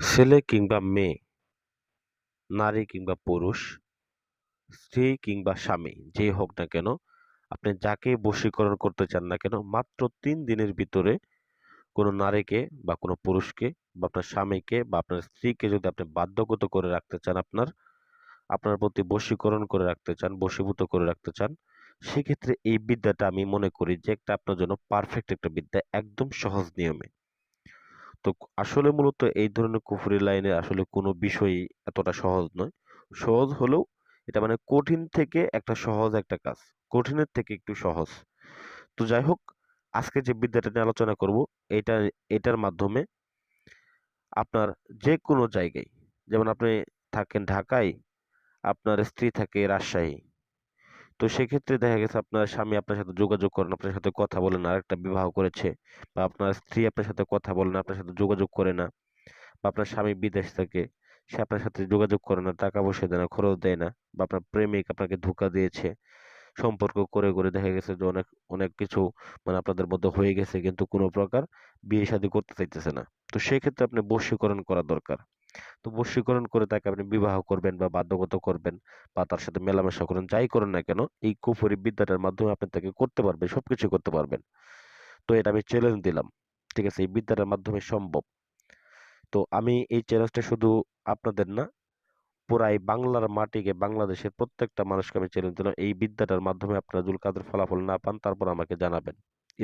ছেলে কিংবা মেয়ে, নারী কিংবা পুরুষ, স্ত্রী কিংবা স্বামী যেই হোক না কেন, আপনি যাকে বশীকরণ করতে চান না কেন, মাত্র তিন দিনের ভিতরে কোনো নারীকে বা কোনো পুরুষকে বা আপনার স্বামীকে বা আপনার স্ত্রীকে যদি আপনি বাধ্যগত করে রাখতে চান আপনার আপনার প্রতি বশীকরণ করে রাখতে চান, বশীভূত করে রাখতে চান, সেক্ষেত্রে এই বিদ্যাটা আমি মনে করি যে একটা আপনার জন্য পারফেক্ট একটা বিদ্যা, একদম সহজ নিয়মে। তো আসলে মূলত এই ধরনের কুফরি লাইনে আসলে কোনো বিষয়ই এতটা সহজ নয়। সহজ হলেও এটা মানে কঠিন থেকে একটা সহজ একটা কাজ। কঠিনের থেকে একটু সহজ। তো যাই হোক, আজকে যে বিদ্যাটা নিয়ে আলোচনা করব, এটা, এটার মাধ্যমে আপনার যে কোনো জায়গায়, যেমন আপনি থাকেন ঢাকায়, আপনার স্ত্রী থাকে রাজশাহী তো সেক্ষেত্রে দেখা গেছে আপনার স্বামী আপনার সাথে যোগাযোগ করেন, আপনার সাথে কথা বলেন, আরেকটা বিবাহ করেছে বা আপনার স্ত্রী আপনার সাথে কথা বলেন, আপনার সাথে যোগাযোগ করে না বা আপনার স্বামী বিদেশ থেকে, সে আপনার সাথে যোগাযোগ করে না, টাকা পয়সা দেয় না, খরচ দেয় না বা আপনার প্রেমিক আপনাকে ধোঁকা দিয়েছে। সম্পর্ক করে করে দেখা গেছে যে অনেক অনেক কিছু মানে আপনাদের মধ্যে হয়ে গেছে কিন্তু কোনো প্রকার বিয়ে শাদী করতে চাইতেছে না। তো সেক্ষেত্রে আপনি বশীকরণ করা দরকার। তো বশীকরণ করে তাকে আপনি বিবাহ করবেন বা বাধ্যগত করবেন বা তার সাথে মেলামেশা করেন, যাই করেন না কেন, এই কুফরি বিদ্যাটার মাধ্যমে আপনি তাকে করতে পারবেন সবকিছু করতে পারবেন। তো এটা আমি চ্যালেঞ্জ দিলাম, ঠিক আছে? এই বিদ্যাটার মাধ্যমে সম্ভব। তো আমি এই চ্যালেঞ্জটা শুধু আপনাদের না, পুরাই বাংলার মাটিকে বাংলাদেশের প্রত্যেকটা মানুষকে আমি চ্যালেঞ্জ দিলাম, এই বিদ্যাটার মাধ্যমে আপনারা জুল কাদের ফলাফল না পান, তারপর আমাকে জানাবেন।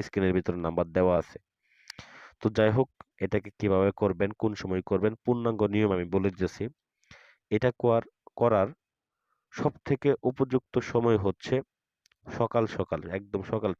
স্ক্রিনের ভিতরে নাম্বার দেওয়া আছে। তো যাই হোক এটাকে কীভাবে করবেন, কোন সময় করবেন, পূর্ণাঙ্গ নিয়ম আমি বলে দিয়েছি এটা করার সব থেকে উপযুক্ত সময় হচ্ছে সকাল সকাল, একদম সকাল